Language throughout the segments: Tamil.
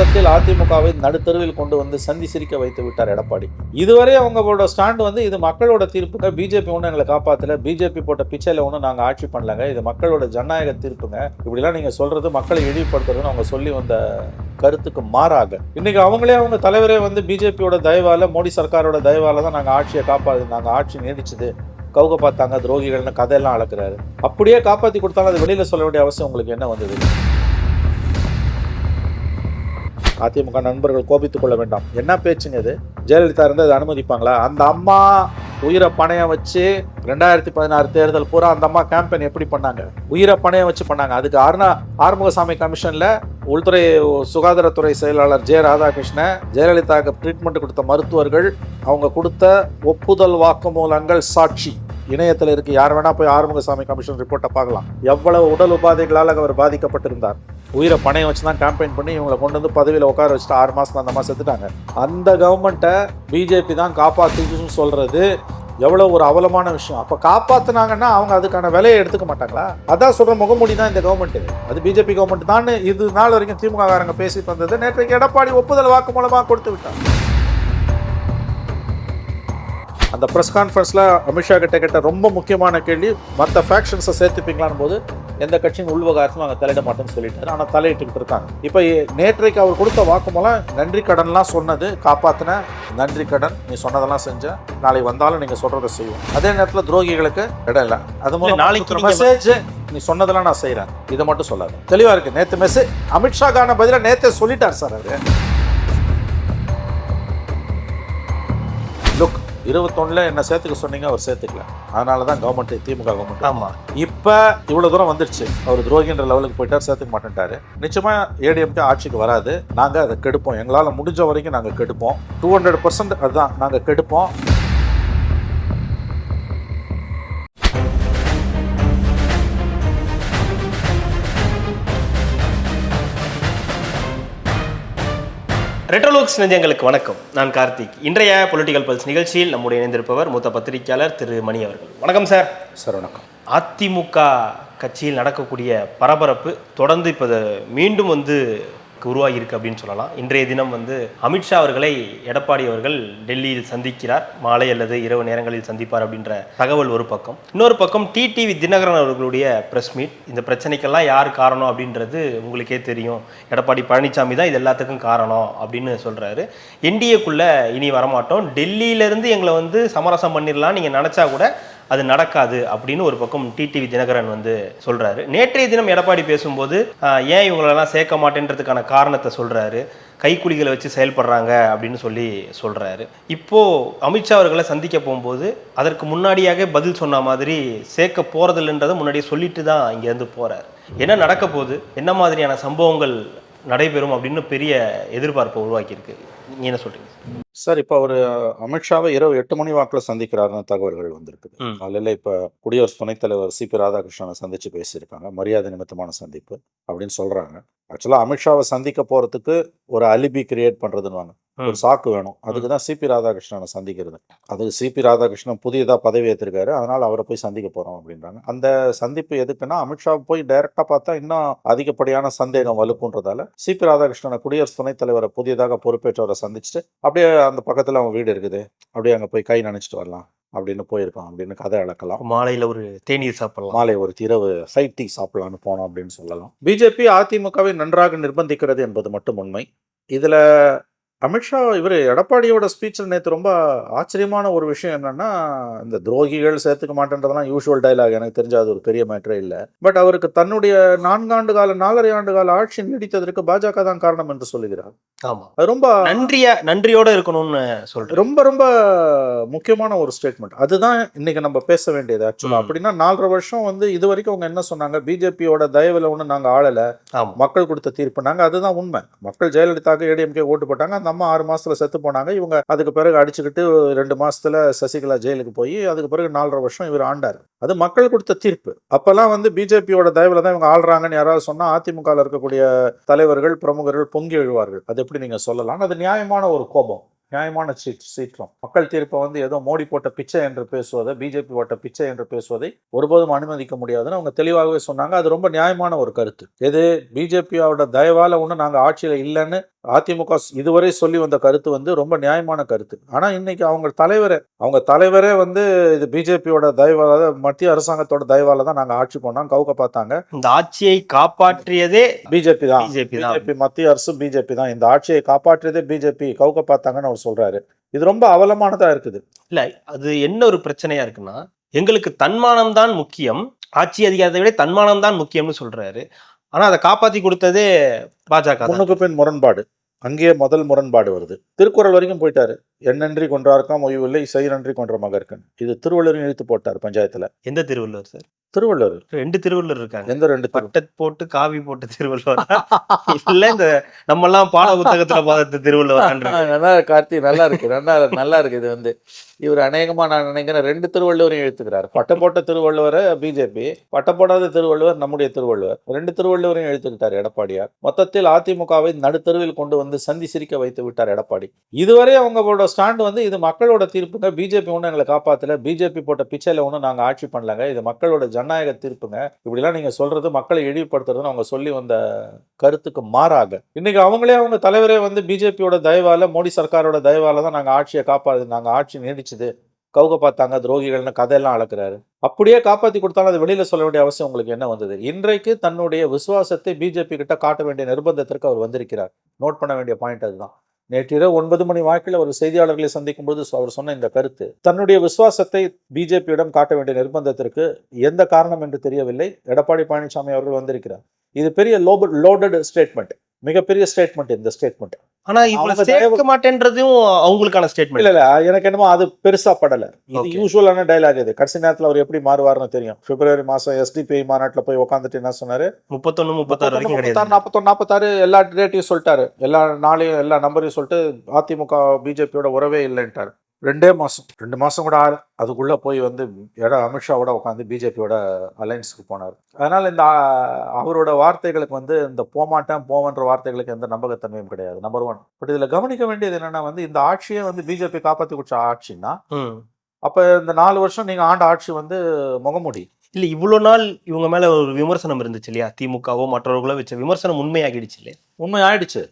மொத்தத்தில் அதிமுகவை நடுத்தருவில் கொண்டு வந்து சந்தி சிரிக்க வைத்து விட்டார் எடப்பாடி. இதுவரை அவங்களோட ஸ்டாண்ட் வந்து இது மக்களோட தீர்ப்புங்க. பிஜேபி ஒன்றும் எங்களை காப்பாத்தல. பிஜேபி போட்ட பிச்சையில ஒன்றும் நாங்கள் ஆட்சி பண்ணலங்க. இது மக்களோட ஜனநாயக தீர்ப்புங்க. இப்படிலாம் நீங்கள் சொல்றது மக்களை இழிவுபடுத்துறதுன்னு அவங்க சொல்லி வந்த கருத்துக்கு மாறாக. இன்னைக்கு அவங்களே அவங்க தலைவரே வந்து பிஜேபியோட தயவால மோடி சர்க்காரோட தயவால தான் நாங்கள் ஆட்சியை காப்பாது நாங்கள் ஆட்சி நீடிச்சது. கவுக பார்த்தாங்க துரோகிகள்னு கதையெல்லாம் அளக்குறாரு. அப்படியே காப்பாற்றி கொடுத்தாலும் அது வெளியில சொல்ல வேண்டிய அவசியம் உங்களுக்கு என்ன வந்தது? அதிமுக நண்பர்கள் கோபித்துக் கொள்ள வேண்டாம். என்ன பேச்சுங்க இது? ஜெயலலிதா இருந்து அதை அனுமதிப்பாங்களா? அந்த அம்மா உயிரை பணையம் வச்சு ரெண்டாயிரத்தி பதினாறு தேர்தல் பூரா அந்த அம்மா கேம்பெயின் எப்படி பண்ணாங்க? உயிரை பணையம் வச்சு பண்ணாங்க. அதுக்கு அருணா ஆறுமுகசாமி கமிஷனில் உள்துறை சுகாதாரத்துறை செயலாளர் ஜெய ராதாகிருஷ்ணன் ஜெயலலிதாவுக்கு ட்ரீட்மெண்ட் கொடுத்த மருத்துவர்கள் அவங்க கொடுத்த ஒப்புதல் வாக்குமூலங்கள் சாட்சி. இணையத்தில் இருக்கு. யார் வேணா போய் ஆறுமுகசாமி கமிஷன் ரிப்போர்ட்டை பார்க்கலாம். எவ்வளவு உடல் உபாதைகளால் அவர் பாதிக்கப்பட்டிருந்தார். உயிரை பணையம் வச்சு தான் கேம்பெயின் பண்ணி இவங்களை கொண்டு வந்து பதவியில் உட்கார வச்சுட்டு ஆறு மாதம் அந்த மாதிரி செத்துட்டாங்க. அந்த கவர்மெண்ட்டை பிஜேபி தான் காப்பாற்றுச்சுன்னு சொல்கிறது எவ்வளோ ஒரு அவலமான விஷயம். அப்போ காப்பாற்றுனாங்கன்னா அவங்க அதுக்கான விலையை எடுத்துக்க மாட்டாங்களா? அதான் சொல்கிற முகமூடி தான் இந்த கவர்மெண்ட் அது பிஜேபி கவர்மெண்ட் தான். இது நாள் வரைக்கும் திமுக காரங்க பேசிட்டு வந்தது. நேற்றைக்கு எடப்பாடி ஒப்புதல் வாக்கு மூலமாக கொடுத்து விட்டாங்க அந்த ப்ரெஸ் கான்ஃபரன்ஸில் அமித்ஷா கிட்ட கேட்ட ரொம்ப முக்கியமான கேள்வி மற்ற ஃபேக்ஷன்ஸை சேர்த்துப்பீங்களான்னு போது எந்த கட்சியின் உள்வகாரத்தையும் நாங்கள் தலையிட மாட்டோம்னு சொல்லிட்டாரு. ஆனால் தலையிட்டுக்கிட்டு இருக்காங்க. இப்போ நேற்றைக்கு அவர் கொடுத்த வாக்குமூலம் நன்றி கடன்லாம் சொன்னது காப்பாத்தின நன்றி கடன் நீ சொன்னதெல்லாம் செஞ்ச நாளை வந்தாலும் நீங்கள் சொல்கிறத செய்வோம். அதே நேரத்தில் துரோகிகளுக்கு இடம் இல்லை. அது மூலம் நாளைக்கு மெசேஜ் நீ சொன்னதெல்லாம் நான் செய்கிறேன் இதை மட்டும் சொல்லாது. தெளிவாக இருக்கு. நேற்று மெசேஜ் அமித்ஷா கான பதிலாக நேற்றே சொல்லிட்டார் சார் அவர். இருபத்தொன்னுல என்ன சேர்த்துக்க சொன்னீங்க அவர் சேர்த்துக்கல. அதனால தான் கவர்மெண்ட் திமுக கவர்மெண்ட் ஆமா. இப்போ இவ்வளோ தூரம் வந்துருச்சு. அவர் துரோகின்ற லெவலுக்கு போயிட்டார் சேர்த்துக்க மாட்டேன்ட்டாரு. நிச்சயமா ஏடிஎம்கே ஆட்சிக்கு வராது. நாங்கள் அதை கெடுப்போம். எங்களால் முடிஞ்ச வரைக்கும் நாங்கள் கெடுப்போம். டூ ஹண்ட்ரட் பர்சன்ட் அதுதான் நாங்கள் கெடுப்போம். ரெட்ரோலோக்ஸ் நெஞ்சங்களுக்கு வணக்கம். நான் கார்த்திக். இன்றைய பொலிட்டிக்கல் பல்ஸ் நிகழ்ச்சியில் நம்முடைய இணைந்திருப்பவர் மூத்த பத்திரிகையாளர் திரு மணி அவர்கள். வணக்கம் சார் சார் வணக்கம். அதிமுக கட்சியில் நடக்கக்கூடிய பரபரப்பு தொடர்ந்து இப்போ மீண்டும் வந்து உருவாகியிருக்கு அப்படின்னு சொல்லலாம். இன்றைய தினம் வந்து அமித்ஷா அவர்களை எடப்பாடி அவர்கள் டெல்லியில் சந்திக்கிறார். மாலை அல்லது இரவு நேரங்களில் சந்திப்பார் அப்படின்ற தகவல் ஒரு பக்கம். இன்னொரு பக்கம் டிடிவி தினகரன் அவர்களுடைய பிரஸ் மீட் இந்த பிரச்சனைக்கெல்லாம் யார் காரணம் அப்படின்றது உங்களுக்கே தெரியும். எடப்பாடி பழனிசாமி தான் இது எல்லாத்துக்கும் காரணம் அப்படின்னு சொல்கிறாரு என்டிஏக்குள்ளே இனி வரமாட்டோம். டெல்லியிலேருந்து எங்களை வந்து சமரசம் பண்ணிடலாம் நீங்கள் நினச்சா கூட அது நடக்காது அப்படின்னு ஒரு பக்கம் டிடிவி தினகரன் வந்து சொல்றாரு. நேற்றைய தினம் எடப்பாடி பேசும்போது ஏன் இவங்களெல்லாம் சேர்க்க மாட்டேன்றதுக்கான காரணத்தை சொல்றாரு? கைக்குலிகளை வச்சு செயல்படுறாங்க அப்படின்னு சொல்லி சொல்கிறாரு இப்போது அமித்ஷா அவர்களை சந்திக்க போகும்போது அதற்கு முன்னாடியாக பதில் சொன்ன மாதிரி சேர்க்க போகிறதில்லன்றதை முன்னாடியே சொல்லிட்டு தான் இங்கேருந்து போகிறார் என்ன நடக்க போகுது? என்ன மாதிரியான சம்பவங்கள் நடைபெறும் அப்படின்னு பெரிய எதிர்பார்ப்பை உருவாக்கியிருக்கு. நீங்க என்ன சொல்றீங்க? சார் இப்போ அவர் அமித்ஷாவை இரவு எட்டு மணி வாக்கில் சந்திக்கிறாருன்னு தகவல்கள் வந்திருக்குது. ம். காலையில் இப்போ குடியரசு துணைத் தலைவர் சிபி ராதாகிருஷ்ணனை சந்திச்சு பேசியிருக்காங்க. மரியாதை நிமித்தமான சந்திப்பு அப்படின்னு சொல்றாங்க. ஆக்சுவலாக அமித்ஷாவை சந்திக்க போறதுக்கு ஒரு அலிபி கிரியேட் பண்றதுன்னு ஒரு சாக்கு வேணும். அதுக்கு தான் சிபி ராதாகிருஷ்ணனை சந்திக்கிறது. அதுக்கு சிபி ராதாகிருஷ்ணன் புதியதாக பதவி ஏற்றிருக்காரு அதனால அவரை போய் சந்திக்க போறோம் அப்படின்றாங்க. அந்த சந்திப்பு எதுக்குன்னா அமித்ஷா போய் டைரக்டா பார்த்தா இன்னும் அதிகப்படியான சந்தேகம் வலுக்குன்றதால சிபி ராதாகிருஷ்ணனை குடியரசு துணைத் தலைவரை புதியதாக பொறுப்பேற்றவரை சந்திச்சுட்டு அப்படியே அந்த பக்கத்துல அவன் வீடு இருக்குது. அப்படியே அங்க போய் கை நினைச்சிட்டு வரலாம் அப்படின்னு போயிருக்கான் அப்படின்னு கதை அளக்கலாம். மாலையில ஒரு தேநீர் சாப்பிடலாம். மாலை ஒரு இரவு ஹைட் டீ சாப்பிடலான்னு போனோம் அப்படின்னு சொல்லலாம். பிஜேபி அதிமுகவை நன்றாக நிர்பந்திக்கிறது என்பது மட்டும் உண்மை. இதுல அமித்ஷா இவர் எடப்பாடியோட ஸ்பீச்சில் நேற்று ரொம்ப ஆச்சரியமான ஒரு விஷயம் என்னன்னா இந்த துரோகிகள் சேர்த்துக்க மாட்டேன்றதெல்லாம் யூஷுவல் டைலாக் எனக்கு தெரிஞ்ச அது ஒரு பெரிய மேட்டரே இல்லை. பட் அவருக்கு தன்னுடைய நான்காண்டு கால நாலரை ஆண்டு கால ஆட்சி நீடித்ததற்கு பாஜக தான் காரணம் என்று சொல்லுகிறார். ஆமா. அது ரொம்ப நன்றியா நன்றியோட இருக்கணும்னு சொல்றேன். ரொம்ப ரொம்ப முக்கியமான ஒரு ஸ்டேட்மெண்ட் அதுதான் இன்னைக்கு நம்ம பேச வேண்டியது ஆக்சுவலா ம். அப்படின்னா நாலரை வருஷம் வந்து இது வரைக்கும் அவங்க என்ன சொன்னாங்க? பிஜேபியோட தயவுல ஒண்ணு நாங்க ஆளல. மக்கள் கொடுத்த தீர்ப்பு. நாங்க அதுதான் உண்மை. மக்கள் ஜெயலலிதாக்கு ஏடிஎம்கே ஓட்டு போட்டாங்க. அந்த அம்மா ஆறு மாசத்துல செத்து போனாங்க. இவங்க அதுக்கு பிறகு அடிச்சுக்கிட்டு ரெண்டு மாசத்துல சசிகலா ஜெயிலுக்கு போய் அதுக்கு பிறகு நாலரை வருஷம் இவர் ஆண்டார். அது மக்கள் கொடுத்த தீர்ப்பு. அப்பெல்லாம் வந்து பிஜேபியோட தயவில் தான் இவங்க ஆள்றாங்கன்னு யாராவது சொன்னால் அதிமுகவில் இருக்கக்கூடிய தலைவர்கள் பிரமுகர்கள் பொங்கி எழுவார்கள். அது எப்படி நீங்கள் சொல்லலாம்? அது நியாயமான ஒரு கோபம். நியாயமான சீட் சீற்றம். மக்கள் தீர்ப்பை வந்து ஏதோ மோடி போட்ட பிச்சை என்று பேசுவதை பிஜேபி போட்ட பிச்சை என்று பேசுவதை ஒருபோதும் அனுமதிக்க முடியாதுன்னு அவங்க தெளிவாகவே சொன்னாங்க. அது ரொம்ப நியாயமான ஒரு கருத்து. எது? பிஜேபியோட தயவால ஒன்று நாங்கள் ஆட்சியில் இல்லைன்னு அதிமுக இதுவரை சொல்லி வந்த கருத்து வந்து ரொம்ப நியாயமான கருத்து. ஆனா இன்னைக்கு அவங்க தலைவரே அவங்க தலைவரே வந்து இது பிஜேபியோட தயவால மத்திய அரசாங்கத்தோட தயவால தான் நாங்க ஆட்சி பண்ணோம். கவுக்க பார்த்தாங்க. இந்த ஆட்சியை காப்பாற்றியதே பிஜேபி தான். பிஜேபி மத்திய அரசு பிஜேபி தான். இந்த ஆட்சியை காப்பாற்றியதே பிஜேபி. கவுக்க பார்த்தாங்கன்னு அவர் சொல்றாரு. இது ரொம்ப அவலமானதா இருக்குது. இல்ல அது என்ன ஒரு பிரச்சனையா இருக்குன்னா எங்களுக்கு தன்மானம் தான் முக்கியம். ஆட்சி அதிகாரத்தை விட தன்மானம் தான் முக்கியம்னு சொல்றாரு. ஆனா அதை காப்பாத்தி கொடுத்ததே பாஜக. முன்னுக்கு பின் முரண்பாடு. அங்கேயே முதல் முரண்பாடு வருது. திருக்குறள் வரைக்கும் போயிட்டாரு. எண்ணன்றி கொன்றார்க்காம் ஓய்வில்லை செய் நன்றி கொன்ற மகர்க்கன். இது திருவள்ளுவரும் இழுத்து போட்டார் பஞ்சாயத்துல. எந்த திருவள்ளுவர் சார்? திருவள்ளுவர். ரெண்டு திருவள்ளுவர் இருக்காங்க. எந்த ரெண்டு பட்டை போட்டு காவி போட்ட திருவள்ளுவர். இல்ல இந்த நம்ம எல்லாம் பாட புத்தகத்துல பார்த்த திருவள்ளுவர் நல்லா கார்த்தி நல்லா இருக்கு நல்லா நல்லா இருக்கு இது வந்து. இவர் அநேகமாக நான் நினைக்கிறேன் ரெண்டு திருவள்ளுவரையும் எழுத்துக்கிறார். பட்டம் போட்ட திருவள்ளுவர் பிஜேபி பட்டம் போடாத திருவள்ளுவர் நம்முடைய திருவள்ளுவர். ரெண்டு திருவள்ளுவரையும் எழுத்துக்கிட்டார் எடப்பாடியார். மொத்தத்தில் அதிமுகவை நடுத்தருவில் கொண்டு வந்து சந்தி சிரிக்க வைத்து விட்டார் எடப்பாடி. இதுவரை அவங்களோட ஸ்டாண்ட் வந்து இது மக்களோட தீர்ப்புங்க. பிஜேபி ஒன்றும் எங்களை காப்பாத்தல. பிஜேபி போட்ட பிச்சையில் ஒன்றும் நாங்கள் ஆட்சி பண்ணலங்க. இது மக்களோட ஜனநாயக தீர்ப்புங்க. இப்படிலாம் நீங்கள் சொல்றது மக்களை இழிவுபடுத்துறதுன்னு அவங்க சொல்லி வந்த கருத்துக்கு மாறாக. இன்னைக்கு அவங்களே அவங்க தலைவரே வந்து பிஜேபியோட தயவால மோடி சர்க்காரோட தயவால தான் நாங்கள் ஆட்சியை காப்பாது நாங்கள் ஆட்சி நீடிச்சுது கவுக பார்த்தாங்க துரோகிகள்னு கதையெல்லாம் அளக்குறாரு. அப்படியே காப்பாற்றி கொடுத்தாலும் அது வெளியில சொல்ல வேண்டிய அவசியம் உங்களுக்கு என்ன வந்தது? இன்றைக்கு தன்னுடைய விசுவாசத்தை பிஜேபி கிட்ட காட்ட வேண்டிய நிர்பந்தத்திற்கு அவர் வந்திருக்கிறார். நோட் பண்ண வேண்டிய பாயிண்ட் அதுதான். நேற்றிரவு ஒன்பது மணி வாக்கில் ஒரு செய்தியாளர்களை சந்திக்கும் போது அவர் சொன்ன இந்த கருத்து. தன்னுடைய விசுவாசத்தை பிஜேபியிடம் காட்ட வேண்டிய நிர்பந்தத்திற்கு எந்த காரணம் என்று தெரியவில்லை. எடப்பாடி பழனிசாமி அவர்கள் வந்திருக்கிறார். இது பெரிய லோடட் ஸ்டேட்மெண்ட் மிகப்பெரிய ஸ்டேட்மெண்ட் இந்த ஸ்டேட்மெண்ட் ஆனா இவ்வளவு சேர்க்க மாட்டேன்றதும் அவங்களுக்கான இல்ல ஸ்டேட்மெண்ட் இல்ல எனக்கு என்னமோ அது பெருசா படல. இது. யூஸ்வலான டைலாக் இது. கடைசி நேரத்துல அவர் எப்படி மாறுவாருன்னு தெரியும். பிப்ரவரி மாசம் எஸ்டிபிஐ மாநாட்டுல போய் உட்காந்துட்டு என்ன சொன்னாரு? முப்பத்தொன்னு முப்பத்தாறு முப்பத்தாறு, நாற்பத்தொன்னு நாற்பத்தாறு எல்லா டேட்டையும் சொல்லிட்டாரு. எல்லா நாளையும் எல்லா நம்பரையும் சொல்லிட்டு அதிமுக பிஜேபியோட உறவே இல்லைன்ட்டாரு. ரெண்டே மாசம். ரெண்டு மாசம் கூட ஆறு அதுக்குள்ள போய் வந்து இட அமித்ஷாவோட உட்காந்து பிஜேபியோட அலைன்ஸுக்கு போனார். அதனால இந்த அவரோட வார்த்தைகளுக்கு வந்து இந்த போமாட்டேன் போவன்ற வார்த்தைகளுக்கு எந்த நம்பகத்தன்மையும் கிடையாது. நம்பர் ஒன் பட் இதுல கவனிக்க வேண்டியது என்னன்னா வந்து இந்த ஆட்சியை வந்து பிஜேபி காப்பாத்தி கொடுத்த ஆட்சின்னா. அப்ப இந்த நாலு வருஷம் நீங்க ஆண்ட ஆட்சி வந்து முகமூடி. இல்ல இவ்வளவு நாள் இவங்க மேல ஒரு விமர்சனம் இருந்துச்சு இல்லையா? திமுகவோ மற்றவர்களோ வச்ச விமர்சனம் உண்மையாகிடுச்சு இல்லையா? உண்மை ஆயிடுச்சு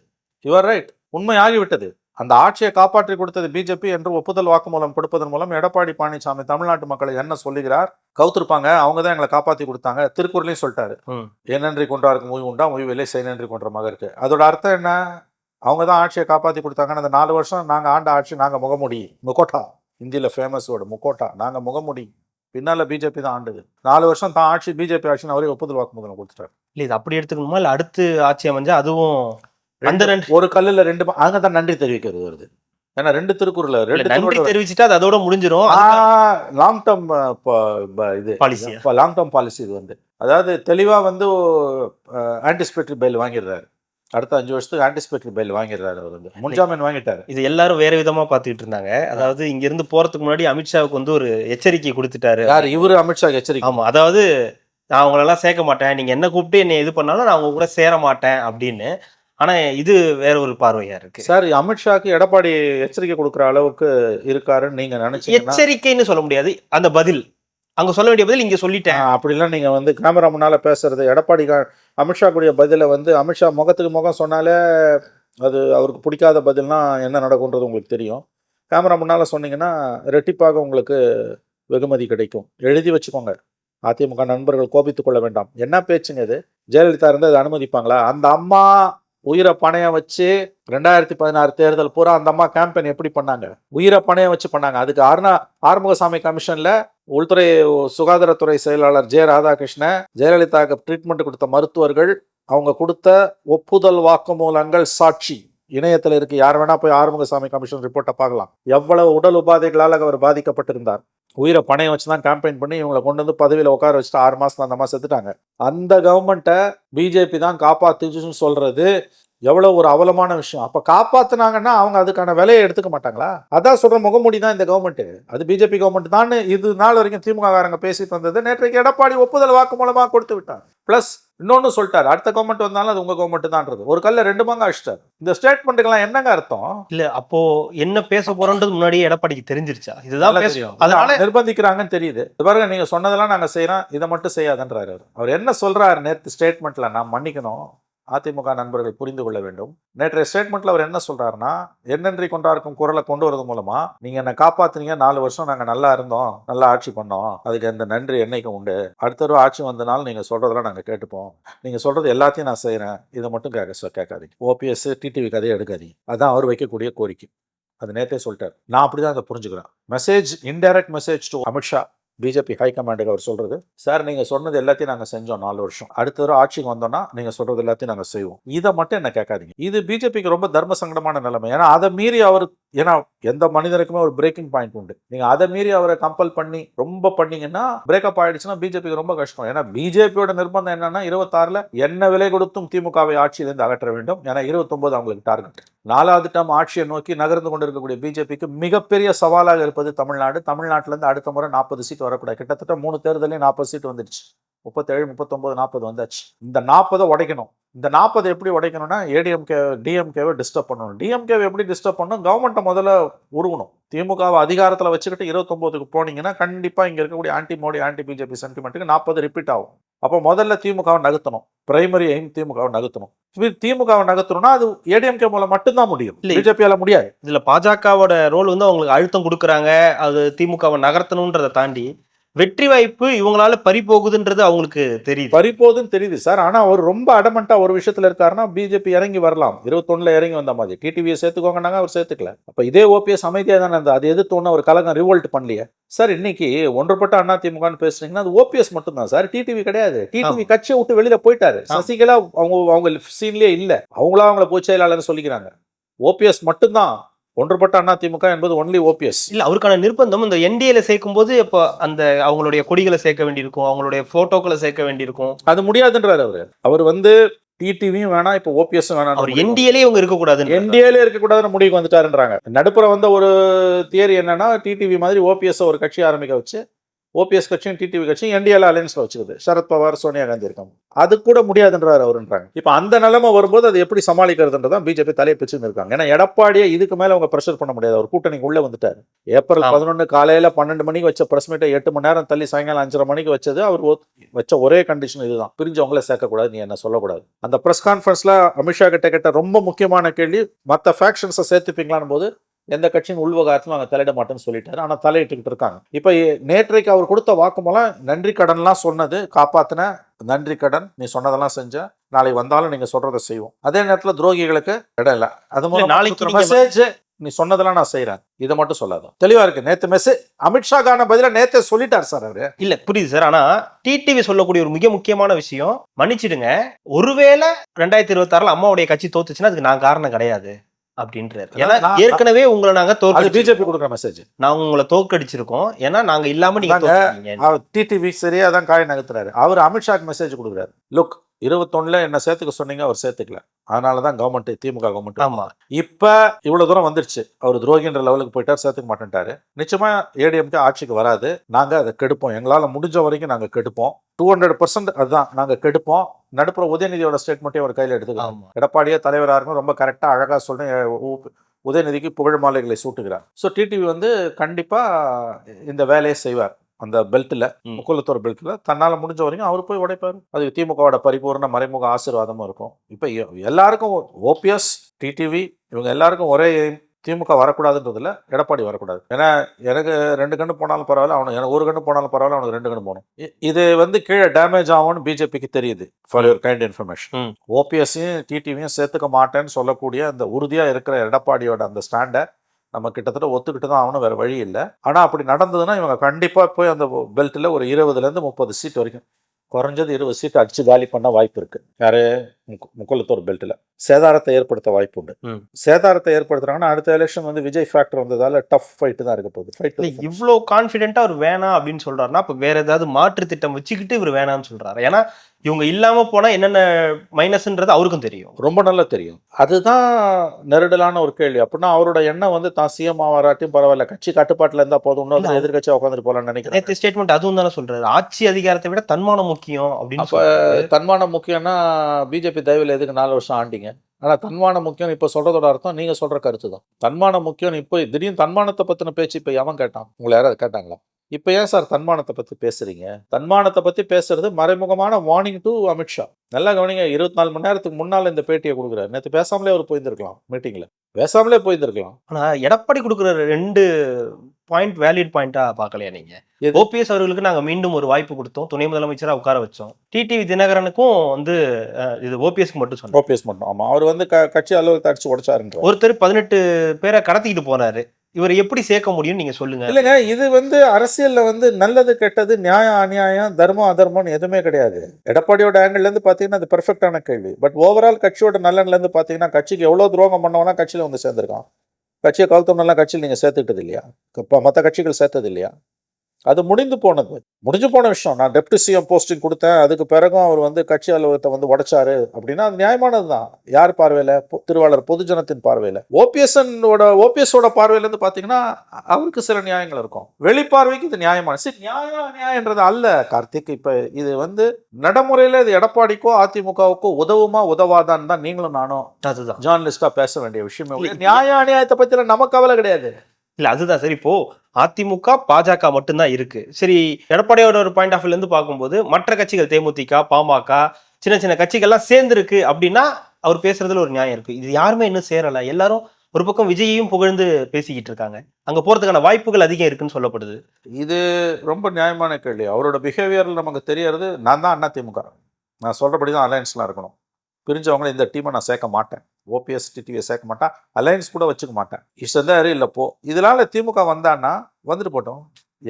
யுவர் ரைட் உண்மை ஆகிவிட்டது அந்த ஆட்சியை காப்பாற்றி கொடுத்தது பிஜேபி என்று ஒப்புதல் வாக்குமூலம் கொடுப்பதன் மூலம் எடப்பாடி பழனிசாமி தமிழ்நாட்டு மக்களை என்ன சொல்லுகிறார்? கவுத்திருப்பாங்க. அவங்க தான் எங்களை காப்பாத்தி கொடுத்தாங்க. திருக்குறளையும் சொல்லிட்டாரு. ம். ஏனன்றி கொன்றாருக்கு மூவி உண்டா மூவி இல்லை செய் நன்றி கொன்ற மகருக்கு அதோட அர்த்தம் என்ன? அவங்க தான் ஆட்சியை காப்பாத்தி கொடுத்தாங்க அந்த நாலு வருஷம் நாங்க ஆண்ட ஆட்சி நாங்க முகமுடி. முகோட்டா. ஹிந்தியில ஃபேமஸ் வேர்டு முகோட்டா. நாங்க முகமுடி. பின்னால பிஜேபி தான் ஆண்டுது. நாலு வருஷம் தான் ஆட்சி பிஜேபி ஆட்சின்னு அவரே ஒப்புதல் வாக்குமூலம் கொடுத்துட்டாரு. இல்ல இது அப்படி எடுத்துக்கணுமா? இல்ல அடுத்து ஆட்சி அமைஞ்சா அதுவும் அந்த ரெண்டு- ஒரு கல்லுல ரெண்டு அங்க தான் நன்றி தெரிவிக்கிறது வருது. ஏன்னா ரெண்டு திருக்குறள் ரெண்டு நன்றி தெரிவிச்சுட்டா அது அதோட முடிஞ்சிரும். லாங் டேர்ம் இது. ஆ? லாங் டேர்ம் பாலிசி இது வந்து. அதாவது தெளிவா வந்து ஆன்டிசிபேட்டரி பெயில் வாங்கிடுறாரு. அடுத்த அஞ்சு வருஷத்துக்கு ஆன்டிசிபேட்டரி பெயில் வாங்கிடுறாரு அவர் வந்து. முன்ஜாமீன் வாங்கிட்டாரு. இது எல்லாரும் வேற விதமா பாத்துக்கிட்டு இருந்தாங்க. அதாவது இங்க இருந்து போறதுக்கு முன்னாடி அமித்ஷாவுக்கு வந்து ஒரு எச்சரிக்கை கொடுத்துட்டாரு. யார்? இவரு அமித்ஷா எச்சரிக்கை. ஆமா அதாவது நான் அவங்களெல்லாம் சேர்க்க மாட்டேன். நீங்க என்ன கூப்பிட்டு என்னை இது பண்ணாலும் நான் உங்க கூட சேர மாட்டேன் அப்படின்னு. ஆனா இது வேற ஒரு பார்வையா இருக்கு. சார் அமித்ஷாக்கு எடப்பாடி எச்சரிக்கை கொடுக்குற அளவுக்கு இருக்காருன்னு நீங்க நினைச்சீங்கன்னா எச்சரிக்கைன்னு சொல்ல முடியாது. அந்த பதில். அங்க சொல்ல வேண்டிய பதில் இங்க சொல்லிட்டேன். அப்படிலாம் நீங்க வந்து கேமரா முன்னால பேசுறது எடப்பாடி அமித்ஷா கூடிய பதில வந்து அமித்ஷா முகத்துக்கு முகம் சொன்னாலே அது அவருக்கு பிடிக்காத பதில்னா என்ன நடக்கும்ன்றது உங்களுக்கு தெரியும். கேமரா முன்னால சொன்னீங்கன்னா ரெட்டிப்பாக உங்களுக்கு வெகுமதி கிடைக்கும். எழுதி வச்சுக்கோங்க. அதிமுக நண்பர்கள் கோபித்துக் கொள்ள வேண்டாம். என்ன பேச்சுங்க இது? ஜெயலலிதா இருந்து அதை அனுமதிப்பாங்களா? அந்த அம்மா உயிரை பணையம் வச்சு ரெண்டாயிரத்தி பதினாறு தேர்தல் பூரா அந்த அம்மா கேம்பெயின் எப்படி பண்ணாங்க? உயிரை பணையம் வச்சு பண்ணாங்க. அதுக்கு அருணா ஆறுமுகசாமி கமிஷன்ல உள்துறை சுகாதாரத்துறை செயலாளர் ஜெய ராதாகிருஷ்ணன் ஜெயலலிதாவுக்கு ட்ரீட்மெண்ட் கொடுத்த மருத்துவர்கள் அவங்க கொடுத்த ஒப்புதல் வாக்குமூலங்கள் சாட்சி. இணையத்தில் இருக்கு. யார் வேணா போய் ஆறுமுகசாமி கமிஷன் ரிப்போர்ட்டை பார்க்கலாம். எவ்வளவு உடல் உபாதைகளால் அவர் பாதிக்கப்பட்டிருந்தார். உயிரை பணையம் வச்சு தான் கேம்பெயின் பண்ணி இவங்களை கொண்டு வந்து பதவியில் உட்கார வச்சுட்டு ஆறு மாதம் அந்த மாதிரி செத்துட்டாங்க. அந்த கவர்மெண்ட்டை பிஜேபி தான் காப்பாற்றுச்சுன்னு சொல்கிறது எவ்வளவு ஒரு அவலமான விஷயம். அப்ப காப்பாத்துனாங்கன்னா அவங்க அதுக்கான விலையை எடுத்துக்க மாட்டாங்களா? அதான் சொல்ற முகமூடி தான் இந்த கவர்மெண்ட் அது பிஜேபி கவர்மெண்ட் தான். இது நாள் வரைக்கும் திமுக காரங்க பேசிட்டு வந்தது. நேற்றைக்கு எடப்பாடி ஒப்புதல் வாக்கு மூலமா கொடுத்து விட்டார். பிளஸ் இன்னொன்னு சொல்லிட்டாரு. அடுத்த கவர்மெண்ட் வந்தாலும் அது உங்க கவர்மெண்ட் தான்றது ஒரு கல்ல ரெண்டு பங்கு அடிச்சிட்டார். இந்த ஸ்டேட்மெண்ட்டுக்கெல்லாம் என்னங்க அர்த்தம்? இல்ல அப்போ என்ன பேச போறோன்றது முன்னாடியே எடப்பாடிக்கு தெரிஞ்சிருச்சா? இதுதான் நல்லா பேச தெரியும். அதனால நிர்பந்திக்கிறாங்கன்னு தெரியுது. இது பாருங்க நீங்க சொன்னதெல்லாம் நாங்க செய்யறோம் இதை மட்டும் செய்யாதன்றாரு அவர். என்ன சொல்றாரு நேத்து ஸ்டேட்மெண்ட்ல நான் மன்னிக்கணும். அதிமுக நண்பர்கள் புரிந்து கொள்ள வேண்டும். நேற்றைய ஸ்டேட்மெண்ட்ல அவர் என்ன சொல்றாருன்னா என்னன்றி கொண்டாருக்கும் குரலை கொண்டு வரது மூலமா நீங்க என்ன காப்பாத்துனீங்க நாலு வருஷம் நாங்க நல்லா இருந்தோம் நல்லா ஆட்சி பண்ணோம் அதுக்கு அந்த நன்றி என்னைக்கும் உண்டு. அடுத்த தடவை ஆட்சி வந்தனாலும் நீங்க சொல்றதெல்லாம் நாங்க கேட்டுப்போம். நீங்க சொல்றது எல்லாத்தையும் நான் செய்யறேன் இதை மட்டும் கேட்க கேட்காதீங்க ஓபிஎஸ் டிடிவி கதையை எடுக்காதீங்க. அதான் அவர் வைக்கக்கூடிய கோரிக்கை. அது நேத்தே சொல்லிட்டார். நான் அப்படிதான் அதை புரிஞ்சுக்கிறேன். Message indirect message to Amit Shah BJP ஹைகமாண்டுக்கு அவர் சொல்கிறது சார் நீங்கள் சொன்னது எல்லாத்தையும் நாங்கள் செஞ்சோம் நாலு வருஷம். அடுத்த தடவை ஆட்சிக்கு வந்தோம்னா நீங்கள் சொல்கிறது எல்லாத்தையும் நாங்கள் செய்வோம். இதை மட்டும் என்ன கேட்காதீங்க. இது பிஜேபிக்கு ரொம்ப தர்ம சங்கடமான நிலைமை. ஏன்னா அதை மீறி அவர் ஏன்னா எந்த மனிதனுக்குமே ஒரு பிரேக்கிங் பாயிண்ட் உண்டு. நீங்க அதை மீறி அவரை கம்பல் பண்ணி ரொம்ப பண்ணீங்கன்னா பிரேக்கப் ஆயிடுச்சுன்னா பிஜேபிக்கு ரொம்ப கஷ்டம். ஏன்னா பிஜேபியோட நிர்பந்தம் என்னன்னா இருபத்தாறுல என்ன விலை கொடுத்தும் திமுகவை ஆட்சியிலிருந்து அகற்ற வேண்டும். ஏன்னா இருபத்தொன்பது அவங்களுக்கு டார்கெட் நாலாவது டம் ஆட்சியை நோக்கி நகர்ந்து கொண்டிருக்கக்கூடிய பிஜேபிக்கு மிகப்பெரிய சவாலாக இருப்பது தமிழ்நாடு. தமிழ்நாட்டிலேருந்து அடுத்த முறை நாற்பது சீட் வரக்கூடாது. கிட்டத்தட்ட மூணு தேர்தலையும் நாற்பது சீட் வந்துடுச்சு. முப்பத்தேழு முப்பத்தொன்பது நாற்பது வந்தாச்சு. இந்த நாற்பதை உடைக்கணும். இந்த நாற்பது எப்படி உடைக்கணும்னா ஏடிஎம்கே டிஎம்கேவை டிஸ்டர்ப் பண்ணணும். டிஎம்கேவை எப்படி டிஸ்டர்ப் பண்ணணும்? கவர்மெண்ட்டை முதல்ல உருவணும். திமுகவை அதிகாரத்தில் வச்சுக்கிட்டு இருபத்தொம்போதுக்கு போனீங்கன்னா கண்டிப்பாக இங்கே இருக்கக்கூடிய ஆன்டி மோடி ஆன்டி பிஜேபி சென்டிமெண்ட்டுக்கு நாற்பது ரிப்பீட் ஆகும். அப்போ முதல்ல திமுகவை நகர்த்தணும். பிரைமரி எய்ம் திமுகவை நகர்த்தணும். திமுகவை நகர்த்தணும்னா அது ஏடிஎம்கே மூலம் மட்டும்தான் முடியும். பிஜேபியால முடியாது. இதுல பாஜகவோட ரோல் வந்து அவங்களுக்கு அழுத்தம் கொடுக்குறாங்க. அது திமுகவை நகர்த்தணுன்றதை தாண்டி வெற்றி வாய்ப்பு இவங்களால பறி போகுதுன்றது அவங்களுக்கு தெரியுது. பறிப்போதுன்னு தெரியுது சார். ஆனா அவர் ரொம்ப அடமெண்டா ஒரு விஷயத்துல இருக்காருன்னா பிஜேபி இறங்கி வரலாம். இருபத்தொன்னுல இறங்கி வந்த மாதிரி. டிடிவியை சேர்த்துக்கோங்கன்னாங்க அவர் சேர்த்துக்கல. அப்ப இதே ஓபிஎஸ் அமைதியா தானே இருந்தது. அது எதிர்த்து ஒரு கலகம் ரிவோல்ட் பண்ணலையே. சார் இன்னைக்கு ஒன்றுபட்ட அண்ணா திமுகன்னு பேசுறீங்கன்னா அது ஓபிஎஸ் மட்டும்தான் சார். டிடிவி கிடையாது. டிடிவி கட்சியை விட்டு வெளியில போயிட்டாரு. சசிகலா அவங்க அவங்க சீன்லயே இல்ல. அவங்களா அவங்கள பொதுச் செயலாளர்னு சொல்லிக்கிறாங்க. ஓபிஎஸ் மட்டும்தான். ஒன்றுபட்ட அண்ணா திமுக என்பது ஒன்லி ஓபிஎஸ் இல்ல அவருக்கான நிர்பந்தம் இந்த என்டிஏல சேர்க்கும் போது இப்போ அந்த அவங்களுடைய கொடிகளை சேர்க்க வேண்டியிருக்கும் அவங்களுடைய போட்டோக்களை சேர்க்க வேண்டியிருக்கும். அது முடியாதுன்றாரு அவரு. அவர் வந்து டிடிவியும் வேணாம் இப்போ ஓபிஎஸும் வேணாம் அவர் என்டிஏலே இவங்க இருக்கக்கூடாதுன்னு என்டிஏல இருக்கக்கூடாதுன்னு முடிவுக்கு வந்துட்டாருன்றாங்க. நடுப்புற வந்த ஒரு தியரி என்னன்னா டிடிவி மாதிரி ஓபிஎஸ் ஒரு கட்சி ஆரம்பிக்க வச்சு ஓபிஎஸ் கட்சியும் டிடிவி கட்சியும் என்டிஏல அலைன்ஸ்ல வச்சுக்குது சரத்பவார் சோனியா காந்தி இருக்காங்க. அது கூட முடியாதுன்றாரு அவருன்றாங்க. இப்போ அந்த நிலைமை வரும்போது அது எப்படி சமாளிக்கிறதுன்றதான் பிஜேபி தலையை பிச்சுன்னு இருக்காங்க ஏன்னா எடப்பாடியை இதுக்கு மேல அவங்க ப்ரெஷர் பண்ண முடியாது. அவர் கூட்டணிக்கு உள்ள வந்துட்டாரு. ஏப்ரல். பதினொன்று காலையில பன்னெண்டு மணிக்கு வச்ச பிரஸ் மீட்டை எட்டு மணி நேரம் தள்ளி சாயங்காலம் அஞ்சரை மணிக்கு வச்சது அவர் வச்ச ஒரே கண்டிஷன் இதுதான். பிரிஞ்சவங்கள சேர்க்கக்கூடாது நீ என்ன சொல்லக்கூடாது. அந்த ப்ரெஸ் கான்ஃபரன்ஸ்ல அமித்ஷா கிட்ட கேட்ட ரொம்ப முக்கியமான கேள்வி மற்ற ஃபேக்ஷன்ஸை சேர்த்துப்பீங்களான்னு போது எந்த கட்சியின் உள்வகாரத்திலும் நாங்கள் தலையிட மாட்டோம்னு சொல்லிட்டாரு. ஆனால் தலையிட்டுக்கிட்டு இருக்காங்க. இப்போ நேற்றைக்கு அவர் கொடுத்த வாக்குமூலம் நன்றி கடன்லாம் சொன்னது காப்பாத்தின நன்றி கடன் நீ சொன்னதெல்லாம் செஞ்ச நாளை வந்தாலும் நீங்க சொல்றதை செய்வோம். அதே நேரத்தில் துரோகிகளுக்கு இடம் இல்லை. அது மூலம் நாளைக்கு மெசேஜ் நீ சொன்னதெல்லாம் நான் செய்றேன். இதை மட்டும் சொல்லாத. தெளிவா இருக்கு. நேத்து மெசேஜ் அமித்ஷா கான பதிலா நேத்தே சொல்லிட்டார் சார் அவரு. இல்ல புரியுது சார். ஆனா டிடிவி சொல்லக்கூடிய ஒரு மிக முக்கியமான விஷயம் மன்னிச்சிடுங்க. ஒருவேளை ரெண்டாயிரத்தி இருபத்தி ஆறுல அம்மாவுடைய கட்சி தோத்துச்சுன்னா அதுக்கு நான் காரணம் கிடையாது. அப்படின்றாரு. ஏன்னா நான்- ஏற்கனவே உங்களை நாங்க தோற்கடிச்சு பிஜேபி கொடுக்குற மெசேஜ் நாங்க உங்களை தோற்கடிச்சிருக்கோம். ஏன்னா நாங்க இல்லாம நீங்க டிடிவி சரியா தான் காய் நகர்த்துறாரு. அவர் அமித்ஷாக்கு மெசேஜ் கொடுக்குறாரு. லுக் இருபத்தொன்னுல என்ன சேர்த்துக்க சொன்னீங்க அவர் சேர்த்துக்கல. அதனால தான் கவர்மெண்ட் திமுக கவர்மெண்ட் ஆமா. இப்ப இவ்வளவு தூரம் வந்துருச்சு. அவர் துரோகின்ற லெவலுக்கு போயிட்டார் சேர்த்துக்க மாட்டேன்ட்டாரு. நிச்சயமா ஏடிஎம்கே ஆட்சிக்கு வராது. நாங்க அதை கெடுப்போம். எங்களால முடிஞ்ச வரைக்கும் நாங்க கெடுப்போம். டூ ஹண்ட்ரட் பர்சன்ட் அதுதான். நாங்க கெடுப்போம். நடுப்புற உதயநிதியோட ஸ்டேட்மெண்ட்டையும் அவர் கையில எடுத்துக்கலாம் எடப்பாடியே தலைவராக இருக்கும். ரொம்ப கரெக்டாக அழகாக உ- உதயநிதிக்கு புகழ் மாலைகளை சூட்டுகிறார். ஸோ டிடிவி வந்து கண்டிப்பாக இந்த வேலையை செய்வார். அந்த பெல்ட்டில். முக்குலத்தோர் பெல்ட்டில் தன்னால் முடிஞ்ச வரைக்கும் அவர் போய் உடைப்பார் அது திமுகவோட பரிபூர்ண மறைமுக ஆசீர்வாதமும் இருக்கும் இப்போ எல்லாருக்கும் ஓபிஎஸ் டிடிவி இவங்க எல்லாருக்கும் ஒரே. திமுக வரக்கூடாதுன்றதுல எடப்பாடி வரக்கூடாது ஏன்னா எனக்கு ரெண்டு கண்ணு போனாலும் பரவாயில்ல அவனுக்கு எனக்கு ஒரு கண்ணு போனாலும் பரவாயில்ல அவனுக்கு ரெண்டு கண்ணு போகணும் இது வந்து கீழே டேமேஜ் ஆகும்னு பிஜேபிக்கு தெரியுது ஃபார் யுவர் கைண்ட் இன்ஃபர்மேஷன். ஓபிஎஸ்ஸையும் டிடிவியும் சேர்த்துக்க மாட்டேன்னு சொல்லக்கூடிய அந்த உறுதியாக இருக்கிற எடப்பாடியோட அந்த ஸ்டாண்டை நம்ம கிட்டத்தட்ட ஒத்துக்கிட்டு தான் ஆகணும் வேற வழி இல்லை. ஆனால் அப்படி நடந்ததுன்னா இவங்க கண்டிப்பாக போய் அந்த பெல்ட்டில் ஒரு இருபதுலேருந்து முப்பது சீட் வரைக்கும். குறைஞ்சது இருபது சீட் அடிச்சு காலி பண்ண வாய்ப்பு இருக்கு. யாரு? முக்கு- முக்குளத்தூர் பெல்ட்டில் சேதாரத்தை ஏற்படுத்த வாய்ப்பு உண்டு. சேதாரத்தை ஏற்படுத்துறாங்கன்னா அடுத்த எலெக்ஷன் வந்து விஜய் ஃபேக்டர் வந்ததால டஃப் ஃபைட்டு தான் இருக்க போகுது. ஃபைட் இவ்வளவு கான்பிடென்ட்டா அவர் வேணாம் அப்படின்னு சொல்றாருன்னா அப்ப வேற ஏதாவது மாற்று திட்டம் வச்சுக்கிட்டு இவர் வேணாம்னு சொல்றாரு. ஏன்னா இவங்க இல்லாம போனா என்னென்ன மைனஸ்ன்றது அவருக்கும் தெரியும். ரொம்ப நல்லா தெரியும். அதுதான் நெருடலான ஒரு கேள்வி. அப்படின்னா அவரோட எண்ணம் வந்து தான் சிஎம் ஆவாராட்டியும் பரவாயில்ல. கட்சி கட்டுப்பாட்டுல இருந்தா போதும். இன்னொரு இல்ல. எதிர்கட்சியா உட்காந்துட்டு போலாம்னு நினைக்கிறேன் ஸ்டேட்மெண்ட் அதுவும் தானே சொல்றாரு. ஆட்சி அதிகாரத்தை விட தன்மானம் முக்கியம் அப்படின்னு. தன்மானம் முக்கியம்னா பிஜேபி தயவில் எதுக்கு நாலு வருஷம் ஆண்டிங்க? ஆனா தன்மானம் முக்கியம் இப்ப சொல்றதோட அர்த்தம் நீங்க சொல்ற கருத்து தான் தன்மானம் முக்கியம் இப்போ திடீர்னு தன்மானத்தை பத்தின பேச்சு இப்ப எவன் கேட்டான்? உங்களை யாராவது கேட்டாங்களா? இப்போ ஏன் சார் தன்மானத்தை பற்றி பேசுறீங்க? தன்மானத்தை பற்றி பேசுறது மறைமுகமான வார்னிங் டு அமித்ஷா நல்லா கவனிங்க இருபத்தி நாலு மணி நேரத்துக்கு முன்னால் இந்த பேட்டியை கொடுக்குறாரு. நேற்று பேசாமலே அவர் போயிருந்திருக்கலாம் மீட்டிங்கில் பேசாமலே போயிருந்திருக்கலாம். ஆனா எடப்பாடி கொடுக்குற ரெண்டு பாயிண்ட் வேலிட் பாயிண்டா பார்க்கலையா நீங்க? எது? ஓபிஎஸ் அவர்களுக்கு நாங்க மீண்டும் ஒரு வாய்ப்பு கொடுத்தோம். துணை முதலமைச்சரா உட்கார வச்சோம். டிடிவி தினகரனுக்கும் வந்து இது ஓபிஎஸ்க்கு மட்டும் சொன்னோம் ஓபிஎஸ் மட்டும் ஆமாம் அவர் வந்து க கட்சி அலுவலகத்தை அடிச்சு உடைச்சாருன்ற ஒருத்தர் பதினெட்டு பேரை கடத்திக்கிட்டு போனாரு. இவரை எப்படி சேர்க்க முடியும் நீங்க சொல்லுங்க. இல்லைங்க இது வந்து அரசியல்ல வந்து நல்லது கெட்டது நியாயம் அநியாயம் தர்மம் அதர்மம்னு எதுவுமே கிடையாது. எடப்பாடியோட ஆங்கிள் இருந்து பாத்தீங்கன்னா அது பெர்ஃபெக்டான கேள்வி. பட் ஓவரால் கட்சியோட நலன்ல இருந்து பாத்தீங்கன்னா கட்சிக்கு எவ்வளவு துரோகம் பண்ணவனா கட்சியில வந்து சேர்ந்திருக்கான். கட்சியை கவுத்தவனெல்லாம் கட்சியில் நீங்க சேர்த்துக்கிட்டது இல்லையா? இப்போ மற்ற கட்சிகள் சேர்த்தது இல்லையா? அது முடிந்து போனது. முடிஞ்சு போன விஷயம். நான் டெப்டி சிஎம் போஸ்டிங் கொடுத்தேன். அதுக்கு பிறகும் அவர் வந்து கட்சி அலுவலகத்தை வந்து உடைச்சாரு அப்படின்னா அது நியாயமானது தான். யார் பார்வையில? திருவாளர் பொதுஜனத்தின் பார்வையில. ஓபிஎஸ்ஓட ஓபிஎஸோட பார்வையில இருந்து பாத்தீங்கன்னா அவருக்கு சில நியாயங்கள் இருக்கும். வெளிப்பார்வைக்கு இது நியாயமான சரி நியாயம் அநியாயன்றது அல்ல. கார்த்திக் இப்ப இது வந்து நடைமுறையில இது எடப்பாடிக்கோ அதிமுகவுக்கோ உதவுமா உதவாதான்னு தான் நீங்களும் நானும் அதுதான். ஜேர்னலிஸ்டா பேச வேண்டிய விஷயம் நியாய அநியாயத்தை பத்தில நமக்கு கவலை கிடையாது. இல்லை அதுதான் சரி. இப்போ அதிமுக பாஜக மட்டும்தான் இருக்கு. சரி எடப்பாடியோட ஒரு பாயிண்ட் ஆஃப் இருந்து பார்க்கும்போது மற்ற கட்சிகள் தேமுதிக பாமக சின்ன சின்ன கட்சிகள்லாம் சேர்ந்துருக்கு அப்படின்னா அவர் பேசுறதுல ஒரு நியாயம் இருக்கு. இது யாருமே இன்னும் சேரல. எல்லாரும் ஒரு பக்கம் விஜயையும் புகழ்ந்து பேசிக்கிட்டு இருக்காங்க. அங்க போறதுக்கான வாய்ப்புகள் அதிகம் இருக்குன்னு சொல்லப்படுது. இது ரொம்ப நியாயமான கேள்வி. அவரோட பிஹேவியரில் நமக்கு தெரியறது நான் தான் அண்ணா திமுக. நான் சொல்கிறபடி தான் அலையன்ஸ்லாம் இருக்கணும். பிரிஞ்சவங்களை இந்த டீமை நான் சேர்க்க மாட்டேன். ஓபிஎஸ் டிடிவியை சேர்க்க மாட்டேன். அலையன்ஸ் கூட வச்சுக்க மாட்டேன். இஷ்டம் இல்லை போ. இதனால திமுக வந்தான்னா வந்துட்டு போட்டோம்.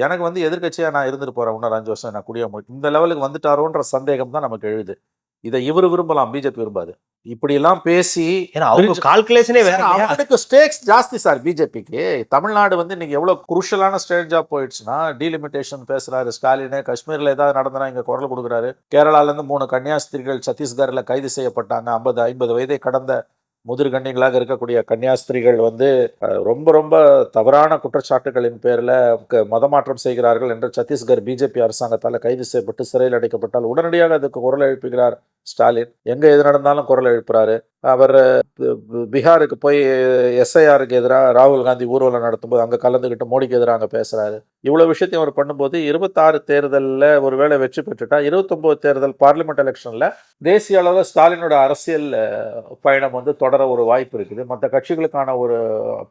எனக்கு வந்து எதிர்க்கட்சியாக நான் இருந்துட்டு போகிறேன் இன்னொரு அஞ்சு வருஷம் நான் குடிய முடியும் இந்த லெவலுக்கு வந்துட்டாரோன்ற சந்தேகம் தான் நமக்கு எழுது. இதை இவர் விரும்பலாம் பிஜேபி விரும்பாது. இப்படியெல்லாம் பேசி கால்குலேஷனே வேற? அவனுக்கு ஸ்டேக்ஸ் ஜாஸ்தி சார் பிஜேபிக்கு தமிழ்நாடு வந்து இன்னைக்கு எவ்வளவு குருஷலான ஸ்டேஜா போயிடுச்சுன்னா டீலிமிட்டேஷன் பேசுறாரு ஸ்டாலின் காஷ்மீர்ல ஏதாவது நடந்தனா இங்க குரல் கொடுக்குறாரு. கேரளால இருந்து மூணு கன்னியாஸ்திரிகள் சத்தீஸ்கர்ல கைது செய்யப்பட்டாங்க ஐம்பது ஐம்பது வயதை கடந்த முதிர்கண்ணிகளாக இருக்கக்கூடிய கன்னியாஸ்திரிகள் வந்து ரொம்ப ரொம்ப தவறான குற்றச்சாட்டுகளின் பேரில் மதமாற்றம் செய்கிறார்கள் என்று சத்தீஸ்கர் பிஜேபி அரசாங்கத்தால் கைது செய்யப்பட்டு சிறையில் அடைக்கப்பட்டால் உடனடியாக அதுக்கு குரல் எழுப்புகிறார் ஸ்டாலின். எங்கே எது நடந்தாலும் குரல் எழுப்புறாரு. அவர் பீகாருக்கு போய் எஸ்ஐஆருக்கு எதிராக ராகுல் காந்தி ஊர்வலம் நடத்தும்போது அங்கே கலந்துக்கிட்டு மோடிக்கு எதிராக அங்கே பேசுகிறாரு இவ்வளோ விஷயத்தையும் அவர் பண்ணும்போது இருபத்தாறு தேர்தலில் ஒருவேளை வெற்றி பெற்றுட்டா இருபத்தொம்போது தேர்தல் பார்லிமெண்ட் எலெக்ஷனில் தேசிய அளவில் ஸ்டாலினோட அரசியல் பயணம் வந்து தொடர ஒரு வாய்ப்பு இருக்குது. மற்ற கட்சிகளுக்கான ஒரு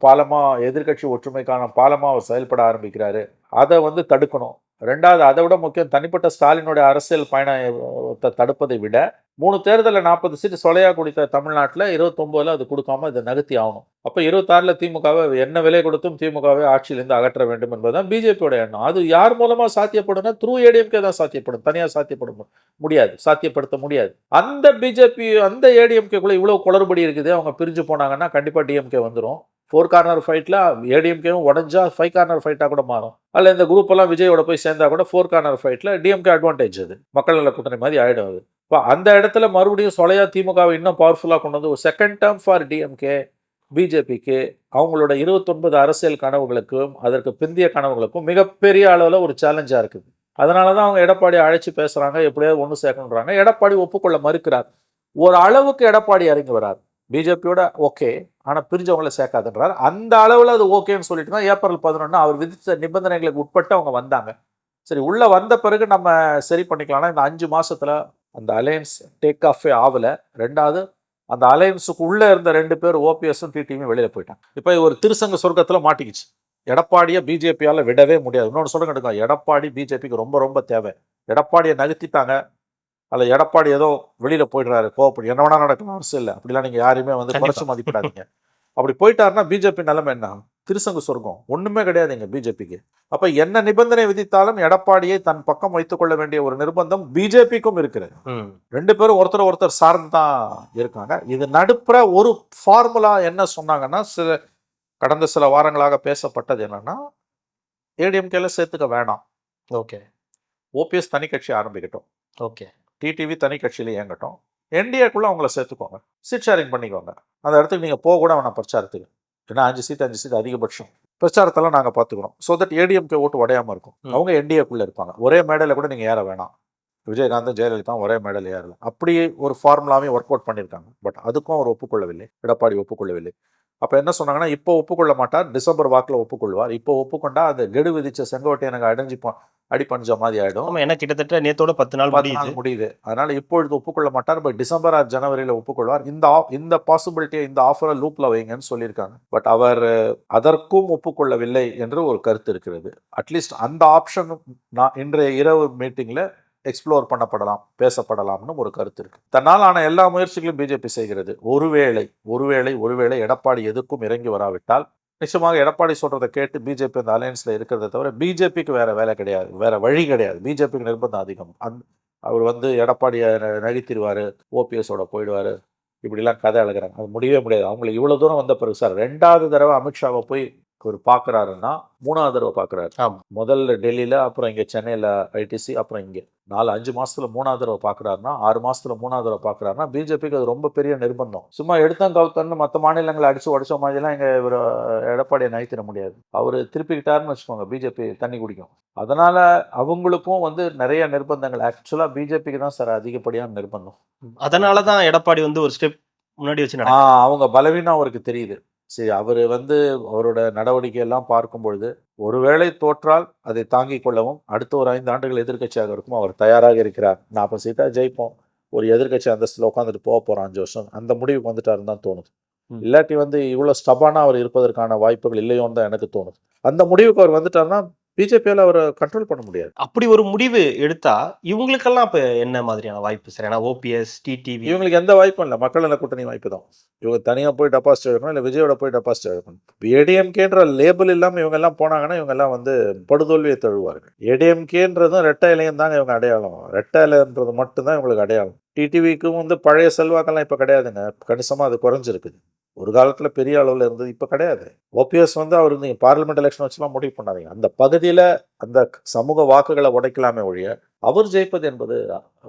பாலமாக எதிர்க்கட்சி ஒற்றுமைக்கான பாலமாக அவர் செயல்பட ஆரம்பிக்கிறாரு. அதை வந்து தடுக்கணும். ரெண்டாவது அதை விட முக்கியம் தனிப்பட்ட ஸ்டாலினுடைய அரசியல் பயணத்தை தடுப்பதை விட மூணு தேர்தலில் நாற்பது சீட்டு சொலையாக கொடுத்த தமிழ்நாட்டில் இருபத்தொம்போதில் அது கொடுக்காம இதை நகர்த்தி ஆகணும். அப்போ இருபத்தாறில் திமுகவை என்ன விலை கொடுத்தும் திமுகவை ஆட்சியிலிருந்து அகற்ற வேண்டும் என்பதுதான் பிஜேபியோட எண்ணம். அது யார் மூலமாக சாத்தியப்படும்னா த்ரூ ஏடிஎம்கே தான் சாத்தியப்படும். தனியாக சாத்தியப்பட முடியாது. சாத்தியப்படுத்த முடியாது. அந்த பிஜேபி அந்த ஏடிஎம்கேக்குள்ளே இவ்வளோ குளறுபடி இருக்குது அவங்க பிரிஞ்சு போனாங்கன்னா கண்டிப்பாக டிஎம்கே வந்துடும் ஃபோர் கார்னர் ஃபைட்டில் ஏடிஎம்கேவும் உடஞ்சா ஃபைவ் கார்னர் ஃபைட்டாக கூட மாறும். அதில் இந்த குரூப்பெல்லாம் விஜயோட போய் சேர்ந்தா கூட ஃபோர் கார்னர் ஃபைட்டில் டிஎம்கே அட்வான்டேஜ் அது. மக்கள் நல கூட்டணி மாதிரி ஆகிடும் அது. இப்போ அந்த இடத்துல மறுபடியும் சொலையா திமுகவை இன்னும் பவர்ஃபுல்லாக கொண்டு வந்து ஒரு செகண்ட் டேர்ம் ஃபார் டிஎம்கே பிஜேபிக்கு அவங்களோட இருபத்தொன்பது அரசியல் கனவுகளுக்கும் அதற்கு பிந்திய கனவுகளுக்கும் மிகப்பெரிய அளவில் ஒரு சேலஞ்சாக இருக்குது. அதனால தான் அவங்க எடப்பாடி அழைச்சி பேசுகிறாங்க எப்படியாவது ஒன்று சேர்க்கணுன்றாங்க எடப்பாடி ஒப்புக்கொள்ள மறுக்கிறார். ஒரு அளவுக்கு எடப்பாடி இறங்கி வராது பிஜேபியோட ஓகே ஆனால் பிரிஞ்சவங்களை சேர்க்காதுன்றார். அந்த அளவில் அது ஓகேன்னு சொல்லிட்டு தான் ஏப்ரல் பதினொன்று அவர் விதித்த நிபந்தனைகளுக்கு உட்பட்டு அவங்க வந்தாங்க. சரி உள்ளே வந்த பிறகு நம்ம சரி பண்ணிக்கலாம்னா இந்த அஞ்சு மாதத்தில் அந்த அலையன்ஸ் டேக் ஆஃபே ஆகலை ரெண்டாவது அந்த அலையன்ஸுக்கு உள்ளே இருந்த ரெண்டு பேர் ஓபிஎஸும் டிடிவியும் வெளியில் போயிட்டாங்க. இப்போ ஒரு திருசங்க சொர்க்கத்தில் மாட்டிக்கிச்சு. எடப்பாடியை பிஜேபியால் விடவே முடியாது. இன்னொன்று சொல்லுங்க எடுக்கும் எடப்பாடி பிஜேபிக்கு ரொம்ப ரொம்ப தேவை. எடப்பாடியை நகர்த்திட்டாங்க. அல்ல எடப்பாடி ஏதோ வெளியில் போயிடுறாரு கோவப்படி என்ன வேணா நடக்கலாம் அவசியம் இல்லை. அப்படிலாம் நீங்கள் யாரையுமே வந்து. குறைச்சு மதிப்பிடாதீங்க. அப்படி போயிட்டாருன்னா பிஜேபி நிலைமை என்ன? திருசங்கு சொர்க்கம். ஒண்ணுமே கிடையாதுங்க பிஜேபிக்கு. அப்ப என்ன நிபந்தனை விதித்தாலும் எடப்பாடியை தன் பக்கம் வைத்துக் கொள்ள வேண்டிய ஒரு நிர்பந்தம் பிஜேபிக்கும் இருக்கிறது. ரெண்டு பேரும் ஒருத்தர் ஒருத்தர் சார்ந்து தான் இருக்காங்க. இது நடுப்புற ஒரு ஃபார்முலா என்ன சொன்னாங்கன்னா சில கடந்த சில வாரங்களாக பேசப்பட்டது என்னன்னா ஏடிஎம்கேல சேர்த்துக்க வேணாம். ஓகே. ஓபிஎஸ் தனி கட்சி ஆரம்பிக்கட்டும். ஓகே. டிடிவி தனி கட்சியில இயங்கட்டும். என்டிஏக்குள்ள அவங்கள சேர்த்துக்கோங்க. சீட் ஷேரிங் பண்ணிக்கோங்க. அந்த இடத்துக்கு நீங்க போக கூட வேணாம் பிரச்சாரத்துக்கு. ஏன்னா அஞ்சு சீட் அஞ்சு சீட் அதிகபட்சம். பிரச்சாரத்தெல்லாம் நாங்க பார்த்துக்கிறோம். ஸோ தட் ஏடிஎம்கே ஓட்டு உடையாம இருக்கும். அவங்க என்டிஏக்குள்ள இருப்பாங்க. ஒரே மேடையில கூட நீங்க ஏற வேணாம். விஜயகாந்தும் ஜெயலலிதாவும் ஒரே மேடல் ஏறல. அப்படி ஒரு ஃபார்முலாவையும் ஒர்க் அவுட் பண்ணியிருக்காங்க. பட் அதுக்கும் அவர் ஒப்புக்கொள்ளவில்லை. எடப்பாடி ஒப்புக்கொள்ளவில்லை. அப்போ என்ன சொன்னாங்கன்னா இப்போ ஒப்புக்கொள்ள மாட்டார் டிசம்பர் வாக்கில் ஒப்புக்கொள்வார். இப்போ ஒப்புக்கொண்டா அந்த கெடு விதிச்ச செங்கோட்டை எனக்கு அடைஞ்சு அடி பஞ்ச மாதிரி ஆயிடும். ஆமா ஏன்னா கிட்டத்தட்ட நேத்தோட பத்து நாள் முடியுது. முடியுது. அதனால இப்பொழுது ஒப்புக்கொள்ள மாட்டார். பட் டிசம்பர் ஆர் ஜனவரியில் ஒப்புக்கொள்வார். இந்த இந்த பாசிபிலிட்டியை இந்த ஆஃபரை லூப்ல வைங்கன்னு சொல்லியிருக்காங்க. பட் அவர் அதற்கும் ஒப்புக்கொள்ளவில்லை என்று ஒரு கருத்து இருக்கிறது. அட்லீஸ்ட் அந்த ஆப்ஷன் நான் இன்றைய இரவு மீட்டிங்ல எக்ஸ்ப்ளோர் பண்ணப்படலாம் பேசப்படலாம்னு ஒரு கருத்து இருக்கு. தன்னால் ஆன எல்லா முயற்சிகளும் பிஜேபி செய்கிறது. ஒருவேளை ஒருவேளை ஒருவேளை எடப்பாடி எதுக்கும் இறங்கி வராவிட்டால் நிச்சயமாக எடப்பாடி சொல்கிறத கேட்டு பிஜேபி அந்த அலையன்ஸில் இருக்கிறத தவிர பிஜேபிக்கு வேறு வேலை கிடையாது வேறு வழி கிடையாது. பிஜேபிக்கு நிர்பந்தம் அதிகம். அந் அவர் வந்து எடப்பாடியை ந- ஓபிஎஸோட போயிடுவார். இப்படிலாம் கதை அழகிறாங்க. அது முடியவே முடியாது. அவங்களுக்கு இவ்வளோ தூரம் வந்த பிறகு சார் ரெண்டாவது தடவை அமித்ஷாவை போய் அவர் பார்க்குறாருன்னா மூணாவது தடவை பார்க்குறாரு. முதல்ல டெல்லியில் அப்புறம் இங்கே சென்னையில் ஐடிசி அப்புறம் இங்கே. நாலு அஞ்சு மாசத்துல மூணாவது தடவை பார்க்குறாருன்னா ஆறு மாசத்துல மூணாவது தடவை பார்க்குறாருன்னா பிஜேபிக்கு அது ரொம்ப பெரிய நிர்பந்தம். சும்மா எடுத்தோம் கவுத்தன்னு மற்ற மாநிலங்களை அடிச்சு உடச்ச மாதிரிலாம் இங்கே இவர் எடப்பாடியை நகைத்திட முடியாது. அவர் திருப்பிக்கிட்டாருன்னு வச்சுக்கோங்க பிஜேபி தண்ணி குடிக்கும். அதனால அவங்களுக்கும் வந்து நிறைய நிர்பந்தங்கள். ஆக்சுவலாக பிஜேபிக்கு தான் சார் அதிகப்படியான நிர்பந்தம். அதனாலதான் எடப்பாடி வந்து ஒரு ஸ்டெப் முன்னாடி வச்சு அவங்க பலவீனம் அவருக்கு தெரியுது. சரி அவர் வந்து அவரோட நடவடிக்கை எல்லாம் பார்க்கும் பொழுது ஒருவேளை தோற்றால் அதை தாங்கிக் கொள்ளவும் அடுத்த ஒரு ஐந்து ஆண்டுகள் எதிர்க்கட்சியாக இருக்கும் அவர் தயாராக இருக்கிறார். நாற்பது சீட்டா ஜெயிப்போம். ஒரு எதிர்க்கட்சி அந்தஸ்தில் உட்காந்துட்டு போக போறோம் அஞ்சு வருஷம் அந்த முடிவுக்கு வந்துட்டாருன்னு தான் தோணுது. இல்லாட்டி வந்து இவ்வளோ ஸ்டபானா அவர் இருப்பதற்கான வாய்ப்புகள் இல்லையோன்னு தான் எனக்கு தோணுது. அந்த முடிவுக்கு அவர் வந்துட்டாருன்னா பிஜேபியால் அவரை கண்ட்ரோல் பண்ண முடியாது. அப்படி ஒரு முடிவு எடுத்தா இவங்களுக்கெல்லாம் இப்ப என்ன மாதிரியான வாய்ப்பு சார்? ஏன்னா ஓபிஎஸ் டிடிவி இவங்களுக்கு எந்த வாய்ப்பும் இல்லை. மக்கள் நல கூட்டணி வாய்ப்பு தான். இவங்க தனியாக போய் டெபாசிட் எடுக்கணும் இல்லை விஜயோட போய் டெபாசிட் எடுக்கணும். ஏடிஎம்கேன்ற லேபிள் இல்லாமல் இவங்க எல்லாம் போனாங்கன்னா இவங்க எல்லாம் வந்து படுதோல்வியை தழுவார்கள் ஏடிஎம்கேன்றதும் ரெட்டை இலையும் தாங்க இவங்க அடையாளம். ரெட்டை இலைன்றது மட்டும்தான் இவங்களுக்கு அடையாளம். டிடிவிக்கும் வந்து பழைய செல்வாக்கெல்லாம் இப்போ கிடையாதுங்க. கணிசமாக அது குறைஞ்சிருக்குது. ஒரு காலத்தில் பெரிய அளவில் இருந்தது இப்போ கிடையாது. ஓபிஎஸ் வந்து அவர் நீங்கள் பார்லிமெண்ட் எலெக்ஷன் வச்சுலாம் முடிவு பண்ணாதீங்க. அந்த பகுதியில் அந்த சமூக வாக்குகளை உடைக்கலாமே ஒழிய அவர் ஜெயிப்பது என்பது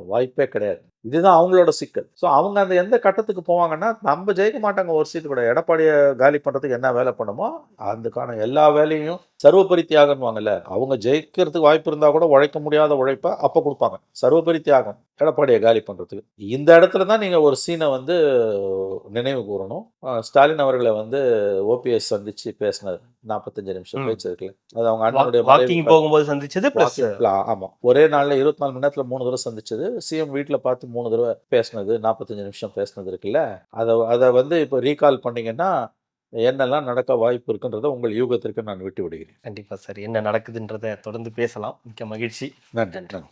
வாய்ப்பே கிடையாது. இதுதான் அவங்களோட சிக்கல். ஸோ அவங்க அந்த எந்த கட்டத்துக்கு போவாங்கன்னா நம்ம ஜெயிக்க மாட்டாங்க ஒரு சீட்டு கூட. எடப்பாடியை காலி பண்ணுறதுக்கு என்ன வேலை பண்ணுமோ அதுக்கான எல்லா வேலையும் சர்வபரி தியாகம்வாங்கல்ல அவங்க ஜெயிக்கிறதுக்கு வாய்ப்பு இருந்தால் கூட உழைக்க முடியாத உழைப்பை அப்போ கொடுப்பாங்க. சர்வபரி தியாகம் எடப்பாடியை காலி பண்ணுறதுக்கு இந்த இடத்துல தான் நீங்கள் ஒரு சீனை வந்து நினைவு கூறணும். ஸ்டாலின் அவர்களை வந்து ஓபிஎஸ் சந்திச்சு பேசினது நாற்பத்தஞ்சு நிமிஷம். பேச்சு இருக்குல்ல. அது அவங்க அண்ணனுடைய போகும்போது சந்திச்சது பிளஸ் Walking- ஆ, ஆமா. ஒரே நாள்ல இருபத்தி நாலு மணி நேரத்துல மூணு தடவை சந்திச்சது. சிஎம் வீட்ல பார்த்து மூணு தடவை பேசினது நாற்பத்தஞ்சு நிமிஷம் பேசினது இருக்குல்ல? அதை அதை வந்து இப்போ ரீகால் பண்ணீங்கன்னா என்னெல்லாம் நடக்க வாய்ப்பு இருக்குன்றதை உங்கள் யூகத்திற்கு நான் விட்டு விடுகிறேன் கண்டிப்பா சார். என்ன நடக்குதுன்றதை தொடர்ந்து பேசலாம். மிக்க மகிழ்ச்சி. நன்றி நன்றி.